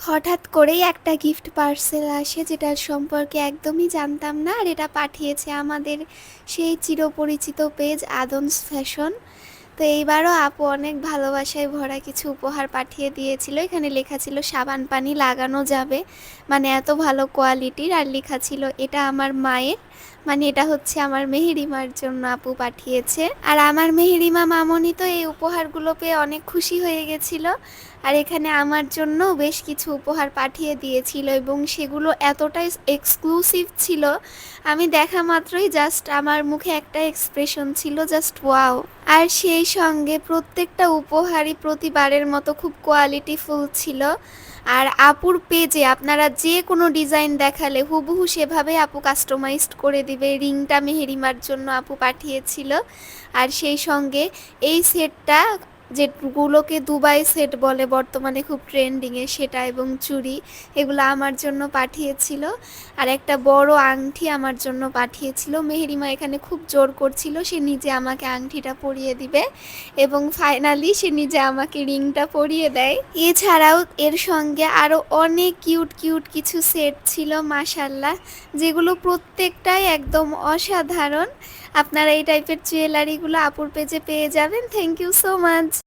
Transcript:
হঠাৎ করেই একটা গিফট পার্সেল আসে যেটার সম্পর্কে একদমই জানতাম না আর এটা পাঠিয়েছে আমাদের সেই চিরপরিচিত পেজ আদমস ফ্যাশন তো এইবারও আপু অনেক ভালোবাসায় ভরা কিছু উপহার পাঠিয়ে দিয়েছিল। এখানে লেখা ছিল, সাবান পানি লাগানো যাবে। মানে এত ভালো কোয়ালিটির আর লেখা ছিল, এটা আমার মায়ের। মানে এটা হচ্ছে আমার মেহেরিমার জন্য আপু পাঠিয়েছে। আর আমার মেহেরিমা মামনি তো এই উপহারগুলো পেয়ে অনেক খুশি হয়ে গেছিল। আর এখানে আমার জন্য বেশ কিছু উপহার পাঠিয়ে দিয়েছিল এবং সেগুলো এতটাই এক্সক্লুসিভ ছিল। আমি দেখা মাত্রই জাস্ট আমার মুখে একটা এক্সপ্রেশন ছিল জাস্ট ওয়াও আর সেই সঙ্গে প্রত্যেকটা উপহারই প্রতিবারের মতো খুব কোয়ালিটিফুল ছিল। আর আপুর পেজে আপনারা যে কোনো ডিজাইন দেখালে হুবহু সেভাবে আপু কাস্টমাইজড করে দিবে। রিংটা মেহেরিমার জন্য আপু পাঠিয়েছিল। আর সেই সঙ্গে এই সেটটা যেগুলোকে দুবাই সেট বলে বর্তমানে খুব ট্রেন্ডিংয়ে সেটা এবং চুড়ি, এগুলো আমার জন্য পাঠিয়েছিল। আর একটা বড় আংটি আমার জন্য পাঠিয়েছিল। মেহেরিমা এখানে খুব জোর করছিল, সে নিজে আমাকে আংটিটা পরিয়ে দিবে এবং ফাইনালি সে নিজে আমাকে রিংটা পরিয়ে দেয়। এছাড়াও এর সঙ্গে আরও অনেক কিউট কিউট কিছু সেট ছিল মাসাল্লাহ যেগুলো প্রত্যেকটাই একদম অসাধারণ। আপনারা এই টাইপের জুয়েলারিগুলো আপুর পেজে পেয়ে যাবেন। Thank you so much